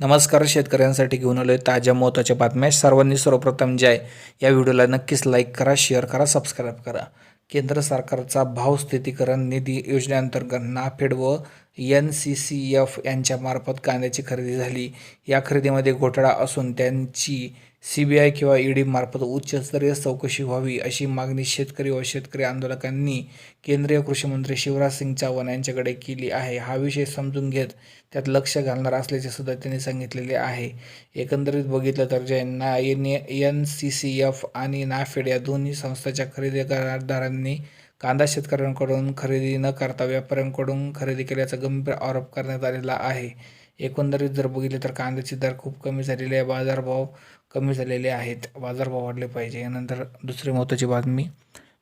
नमस्कार शेतकऱ्यांसाठी घेऊन आलोय ताज्या महत्त्वाच्या बातम्या. सर्वांनी सर्वप्रथम जे आहे या व्हिडिओला नक्कीच लाईक करा शेअर करा सबस्क्राईब करा. केंद्र सरकारचा भाव स्थितीकरण निधी योजनेअंतर्गत नाफेड व एन सी सी एफ यांच्यामार्फत कांद्याची खरेदी झाली. या खरेदीमध्ये घोटाळा असून त्यांची सी बी आय किंवा ईडी मार्फत उच्चस्तरीय चौकशी व्हावी अशी मागणी शेतकरी व शेतकरी आंदोलकांनी केंद्रीय कृषी मंत्री शिवराज सिंग चौहान यांच्याकडे केली आहे. हा विषय समजून घेत त्यात लक्ष घालणार असल्याचे सुद्धा त्यांनी सांगितलेले आहे. एकंदरीत बघितलं तर जे ना N N C C F आणि नाफेड या दोन्ही संस्थांच्या खरेदी करारदारांनी कांदा शेतकऱ्यांकडून खरेदी न करता व्यापाऱ्यांकडून खरेदी केल्याचा गंभीर आरोप करण्यात आलेला आहे. एकंदरीत जर बघितले तर कांद्याचे दर खूप कमी झालेले आहे बाजारभाव कमी झालेले आहेत. बाजारभाव वाढले पाहिजे. यानंतर दुसरी महत्त्वाची बातमी.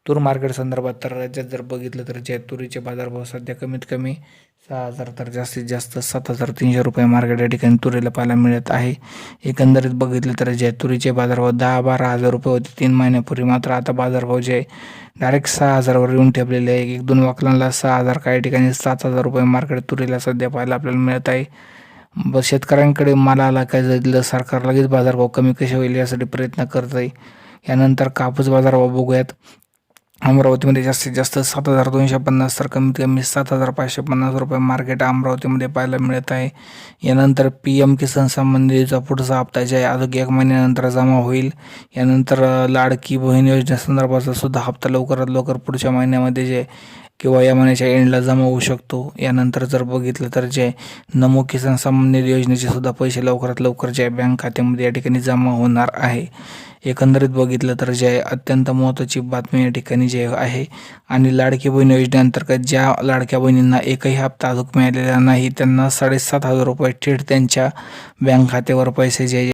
तूर मार्केट संदर्भात तर राज्यात जर बघितलं तर जे तुरीचे बाजारभाव सध्या कमीत कमी सहा हजार तर जास्तीत जास्त सात हजार तीनशे रुपये मार्केट या ठिकाणी तुरीला पाहायला मिळत आहे. एकंदरीत बघितलं तर जे तुरीचे बाजारभाव दहा बारा हजार रुपये होते तीन महिन्यापूर्वी मात्र आता बाजारभाव जे डायरेक्ट सहा हजारवर येऊन ठेपलेले आहे. एक दोन वाकलांना सहा हजार काही ठिकाणी सात हजार रुपये मार्केट तुरीला सध्या पाहायला आपल्याला मिळत आहे. ब शेतकऱ्यांकडे मालाला काय दिलं सरकार लगेच बाजारभाव कमी कसे होईल यासाठी प्रयत्न करत आहे यानंतर कापूस बाजारभाव बघूयात. अमरावतीमध्ये जास्तीत जास्त सात हजार दोनशे पन्नास तर कमीत कमी सात हजार पाचशे पन्नास रुपये मार्केट अमरावतीमध्ये पाहायला मिळत आहे. यानंतर पी एम किसान संबंधीचा पुढचा हप्ता जे आहे अजून एक महिन्यानंतर जमा होईल. यानंतर लाडकी बहीण योजनेसंदर्भाचा सुद्धा हप्ता लवकरात लवकर पुढच्या महिन्यामध्ये जे किंवा या महिन्याच्या एंडला जमा होऊ शकतो. यानंतर जर बघितलं तर जे नमो किसान सन्मान निधी योजनेचे सुद्धा पैसे लवकरात लवकर जे बँक खात्यामध्ये या ठिकाणी जमा होणार आहे. एकंदरीत बघितलं तर जे अत्यंत महत्त्वाची बातमी या ठिकाणी जे आहे आणि लाडकी बहीण योजनेअंतर्गत ज्या लाडक्या बहिणींना एकही हप्ता अजून मिळालेला नाही त्यांना साडेसात हजार रुपये थेट त्यांच्या बँक खात्यावर पैसे जे